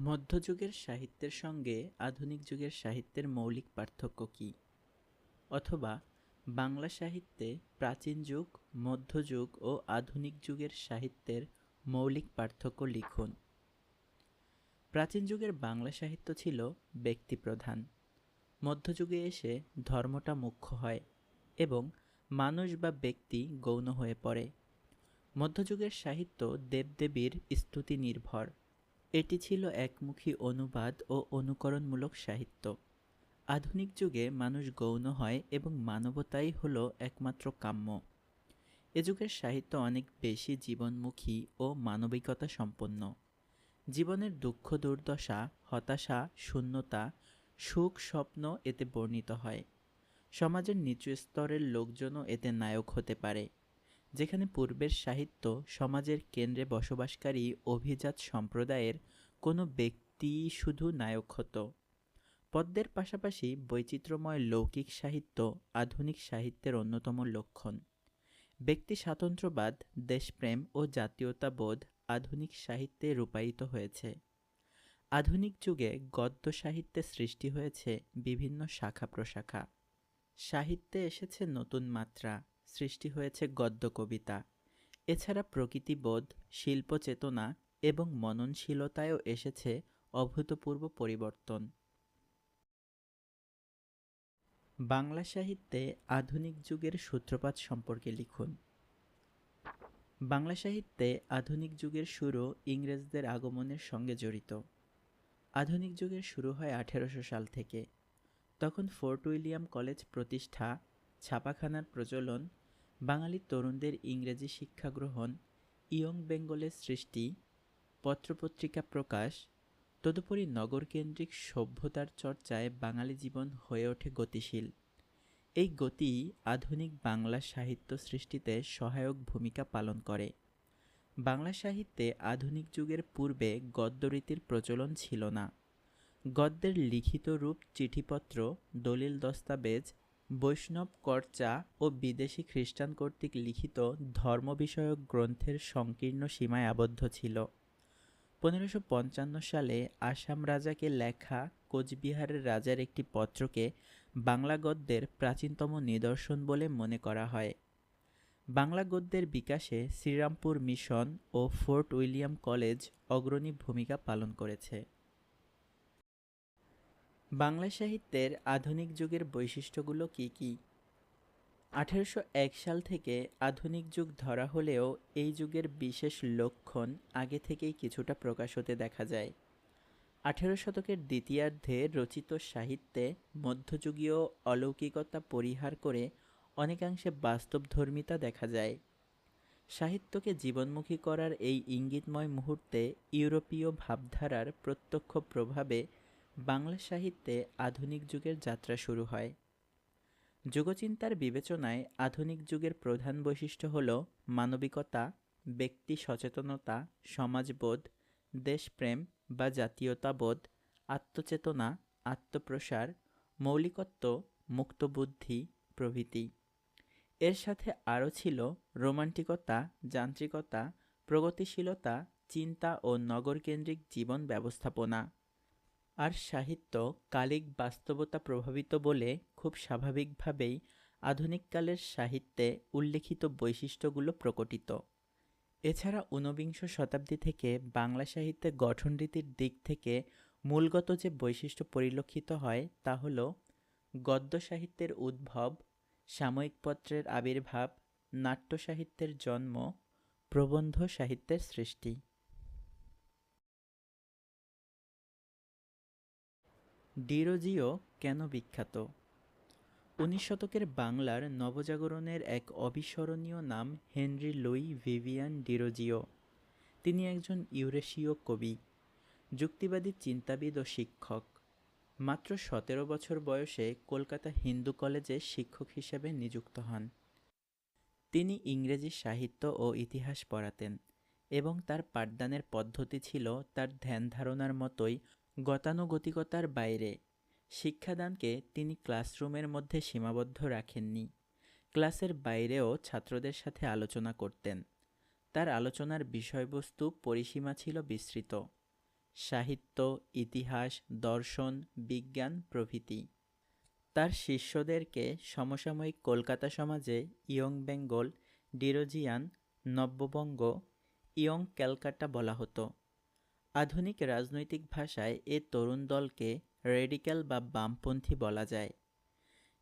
মধ্যযুগের সাহিত্যের সঙ্গে আধুনিক যুগের সাহিত্যের মৌলিক পার্থক্য কী? অথবা বাংলা সাহিত্যে প্রাচীন যুগ, মধ্যযুগ ও আধুনিক যুগের সাহিত্যের মৌলিক পার্থক্য লিখুন। প্রাচীন যুগের বাংলা সাহিত্য ছিল ব্যক্তিপ্রধান। মধ্যযুগে এসে ধর্মটা মুখ্য হয় এবং মানুষ বা ব্যক্তি গৌণ হয়ে পড়ে। মধ্যযুগের সাহিত্য দেবদেবীর স্তুতি নির্ভর এটি ছিল একমুখী অনুবাদ ও অনুকরণমূলক সাহিত্য। আধুনিক যুগে মানুষ গৌণ হয় এবং মানবতাই হলো একমাত্র কাম্য। এ যুগের সাহিত্য অনেক বেশি জীবনমুখী ও মানবিকতা সম্পন্ন। জীবনের দুঃখ, দুর্দশা, হতাশা, শূন্যতা, সুখ, স্বপ্ন এতে বর্ণিত হয়। সমাজের নিচু স্তরের লোকজনও এতে নায়ক হতে পারে। যেখানে পূর্বের সাহিত্য সমাজের কেন্দ্রে বসবাসকারী অভিজাত সম্প্রদায়ের কোনো ব্যক্তি শুধু নায়ক হতো। পদ্মের পাশাপাশি বৈচিত্র্যময় লৌকিক সাহিত্য আধুনিক সাহিত্যের অন্যতম লক্ষণ। ব্যক্তি স্বাতন্ত্র্যবাদ, দেশপ্রেম ও জাতীয়তাবোধ আধুনিক সাহিত্যে রূপায়িত হয়েছে। আধুনিক যুগে গদ্য সাহিত্যে সৃষ্টি হয়েছে বিভিন্ন শাখা প্রশাখা। সাহিত্যে এসেছে নতুন মাত্রা। সৃষ্টি হয়েছে গদ্য কবিতা। এছাড়া প্রকৃতিবোধ শিল্পচেতনা এবং মননশীলতায়ও এসেছে অভূতপূর্ব পরিবর্তন। বাংলা সাহিত্যে আধুনিক যুগের সূত্রপাত সম্পর্কে লিখুন। বাংলা সাহিত্যে আধুনিক যুগের শুরু ইংরেজদের আগমনের সঙ্গে জড়িত। আধুনিক যুগের শুরু হয় আঠেরোশো সাল থেকে। তখন ফোর্ট উইলিয়াম কলেজ প্রতিষ্ঠা, ছাপাখানার প্রচলন বাঙালি তরুণদের ইংরেজি শিক্ষা গ্রহণ ইয়ং বেঙ্গলের সৃষ্টি, পত্রপত্রিকা প্রকাশ, তদুপরি নগরকেন্দ্রিক সভ্যতার চর্চায় বাঙালি জীবন হয়ে ওঠে গতিশীল। এই গতি আধুনিক বাংলা সাহিত্য সৃষ্টিতে সহায়ক ভূমিকা পালন করে। বাংলা সাহিত্যে আধুনিক যুগের পূর্বে গদ্যরীতির প্রচলন ছিল না। গদ্যের লিখিত রূপ, চিঠিপত্র, দলিল দস্তাবেজ বৈষ্ণব কর্চা ও বিদেশি খ্রিস্টান কর্তৃক লিখিত ধর্ম বিষয়ক গ্রন্থের সংকীর্ণ সীমায় আবদ্ধ ছিল। পনেরোশো পঞ্চান্ন সালে আসাম রাজাকে লেখা কোচবিহারের রাজার একটি পত্রকে বাংলা গদ্যের প্রাচীনতম নিদর্শন বলে মনে করা হয়। বাংলা গদ্যের বিকাশে শ্রীরামপুর মিশন ও ফোর্ট উইলিয়াম কলেজ অগ্রণী ভূমিকা পালন করেছে। বাংলা সাহিত্যের আধুনিক যুগের বৈশিষ্ট্যগুলো কি কি? আঠেরোশো এক সাল থেকে আধুনিক যুগ ধরা হলেও এই যুগের বিশেষ লক্ষণ আগে থেকেই কিছুটা প্রকাশ হতে দেখা যায়। আঠেরো শতকের দ্বিতীয়ার্ধে রচিত সাহিত্যে মধ্যযুগীয় অলৌকিকতা পরিহার করে অনেকাংশে বাস্তবধর্মিতা দেখা যায়। সাহিত্যকে জীবনমুখী করার এই ইঙ্গিতময় মুহূর্তে ইউরোপীয় ভাবধারার প্রত্যক্ষ প্রভাবে বাংলা সাহিত্যে আধুনিক যুগের যাত্রা শুরু হয়। যুগচিন্তার বিবেচনায় আধুনিক যুগের প্রধান বৈশিষ্ট্য হল মানবিকতা, ব্যক্তি সচেতনতা, সমাজবোধ, দেশপ্রেম বা জাতীয়তাবোধ, আত্মচেতনা, আত্মপ্রসার, মৌলিকত্ব, মুক্তবুদ্ধি প্রভৃতি। এর সাথে আরও ছিল রোমান্টিকতা, যান্ত্রিকতা, প্রগতিশীলতা, চিন্তা ও নগরকেন্দ্রিক জীবন ব্যবস্থাপনা। আর সাহিত্য কালিক বাস্তবতা প্রভাবিত বলে খুব স্বাভাবিকভাবেই আধুনিককালের সাহিত্যে উল্লেখিত বৈশিষ্ট্যগুলো প্রকটিত। এছাড়া ঊনবিংশ শতাব্দী থেকে বাংলা সাহিত্যে গঠনরীতির দিক থেকে মূলগত যে বৈশিষ্ট্য পরিলক্ষিত হয় তা হল গদ্য সাহিত্যের উদ্ভব, সাময়িক পত্রের আবির্ভাব, নাট্য সাহিত্যের জন্ম, প্রবন্ধ সাহিত্যের সৃষ্টি। ডিরোজিও কেন বিখ্যাত? উনিশ শতকের বাংলার নবজাগরণের এক অবিস্মরণীয় নাম হেনরি লুই ভিভিয়ান ডিরোজিও। তিনি একজন ইউরেশীয় কবি, যুক্তিবাদী চিন্তাবিদ ও শিক্ষক। মাত্র সতেরো বছর বয়সে কলকাতা হিন্দু কলেজে শিক্ষক হিসেবে নিযুক্ত হন। তিনি ইংরেজি সাহিত্য ও ইতিহাস পড়াতেন এবং তার পাঠদানের পদ্ধতি ছিল তার ধ্যান ধারণার মতোই গতানুগতিকতার বাইরে, শিক্ষাদানকে তিনি ক্লাসরুমের মধ্যে সীমাবদ্ধ রাখেননি। ক্লাসের বাইরেও ছাত্রদের সাথে আলোচনা করতেন। তার আলোচনার বিষয়বস্তু পরিসীমা ছিল বিস্তৃত। সাহিত্য, ইতিহাস, দর্শন, বিজ্ঞান, প্রভৃতি। তার শিষ্যদেরকে সমসাময়িক কলকাতা সমাজে ইয়ং বেঙ্গল, ডিরোজিয়ান, নব্যবঙ্গ, ইয়ং ক্যালকাটা বলা হতো। আধুনিক রাজনৈতিক ভাষায় এ তরুণ দলকে রেডিক্যাল বা বামপন্থী বলা যায়।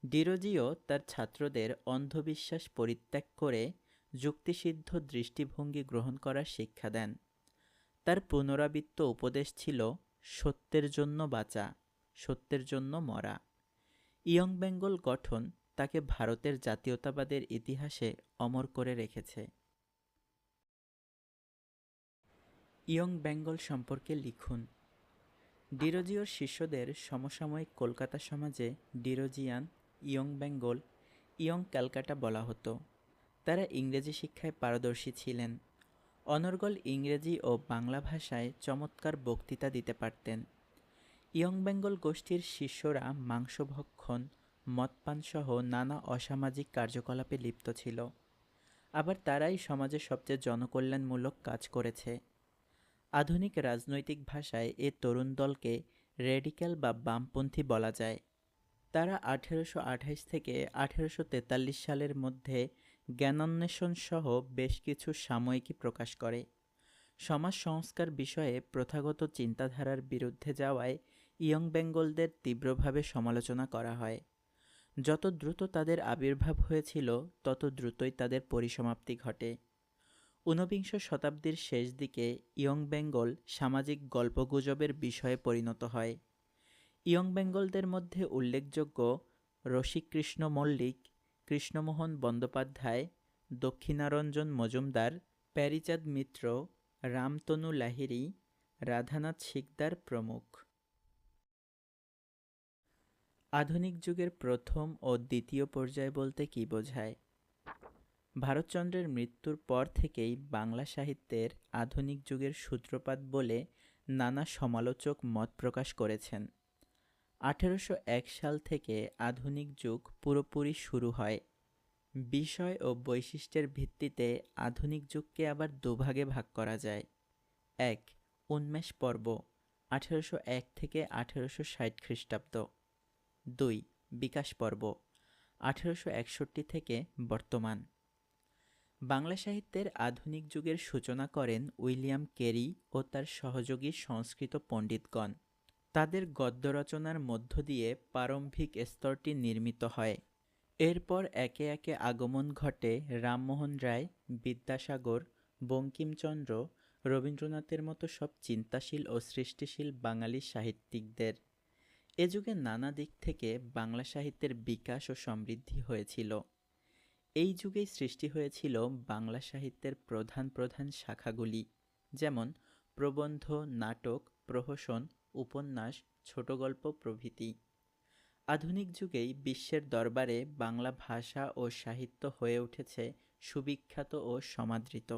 ডিরোজিও তার ছাত্রদের অন্ধবিশ্বাস পরিত্যাগ করে যুক্তিসিদ্ধ দৃষ্টিভঙ্গি গ্রহণ করার শিক্ষা দেন। তার পুনরাবৃত্ত উপদেশ ছিল, সত্যের জন্য বাঁচা, সত্যের জন্য মরা। ইয়ং বেঙ্গল গঠন তাকে ভারতের জাতীয়তাবাদের ইতিহাসে অমর করে রেখেছে। ইয়ং বেঙ্গল সম্পর্কে লিখুন। ডিরোজিওর শিষ্যদের সমসাময়িক কলকাতা সমাজে Derozian, young Bengal, young Calcutta বলা হতো। তারা ইংরেজি শিক্ষায় পারদর্শী ছিলেন। অনর্গল ইংরেজি ও বাংলা ভাষায় চমৎকার বক্তৃতা দিতে পারতেন। ইয়ং বেঙ্গল গোষ্ঠীর শিষ্যরা মাংসভক্ষণ, মদপানসহ নানা অসামাজিক কার্যকলাপে লিপ্ত ছিল। আবার তারাই সমাজে সবচেয়ে জনকল্যাণমূলক কাজ করেছে। আধুনিক রাজনৈতিক ভাষায় এ তরুণ দলকে রেডিক্যাল বা বামপন্থী বলা যায়। তারা আঠেরোশো থেকে আঠেরোশো তেতাল্লিশ সালের মধ্যে জ্ঞানান্বেষণ সহ বেশ কিছু সাময়িকী প্রকাশ করে। সমাজ সংস্কার বিষয়ে প্রথাগত চিন্তাধারার বিরুদ্ধে যাওয়ায় ইয়ং বেঙ্গলদের তীব্রভাবে সমালোচনা করা হয়। যত দ্রুত তাদের আবির্ভাব হয়েছিল, তত দ্রুতই তাদের পরিসমাপ্তি ঘটে। ঊনবিংশ শতাব্দীর শেষ দিকে ইয়ং বেঙ্গল সামাজিক গল্পগুজবের বিষয়ে পরিণত হয়। ইয়ং বেঙ্গলদের মধ্যে উল্লেখযোগ্য রসিকৃষ্ণ মল্লিক, কৃষ্ণমোহন বন্দ্যোপাধ্যায়, দক্ষিণারঞ্জন মজুমদার, প্যারিচাঁদ মিত্র, রামতনু লাহিড়ী, রাধানাথ শিকদার প্রমুখ। আধুনিক যুগের প্রথম ও দ্বিতীয় পর্যায় বলতে কী বোঝায়? ভারতচন্দ্রের মৃত্যুর পর থেকেই বাংলা সাহিত্যের আধুনিক যুগের সূত্রপাত বলে নানা সমালোচক মত প্রকাশ করেছেন। আঠেরোশো এক সাল থেকে আধুনিক যুগ পুরোপুরি শুরু হয়। বিষয় ও বৈশিষ্ট্যের ভিত্তিতে আধুনিক যুগকে আবার দুভাগে ভাগ করা যায়। এক, উন্মেষ পর্ব, আঠেরোশো এক থেকে আঠেরোশো ষাট খ্রিস্টাব্দ। দুই, বিকাশ পর্ব, আঠেরোশো একষট্টি থেকে বর্তমান। বাংলা সাহিত্যের আধুনিক যুগের সূচনা করেন উইলিয়াম কেরি ও তার সহযোগী সংস্কৃত পণ্ডিতগণ। তাদের গদ্য রচনার মধ্য দিয়ে প্রারম্ভিক স্তরটি নির্মিত হয়। এরপর একে একে আগমন ঘটে রামমোহন রায়, বিদ্যাসাগর, বঙ্কিমচন্দ্র, রবীন্দ্রনাথের মতো সব চিন্তাশীল ও সৃষ্টিশীল বাঙালি সাহিত্যিকদের। এ যুগে নানা দিক থেকে বাংলা সাহিত্যের বিকাশ ও সমৃদ্ধি হয়েছিল। এই যুগেই সৃষ্টি হয়েছিল বাংলা সাহিত্যের প্রধান প্রধান শাখাগুলি, যেমন প্রবন্ধ, নাটক, প্রহসন, উপন্যাস ছোট গল্প প্রভৃতি। আধুনিক যুগেই বিশ্বের দরবারে বাংলা ভাষা ও সাহিত্য হয়ে উঠেছে সুবিখ্যাত ও সমাদৃত।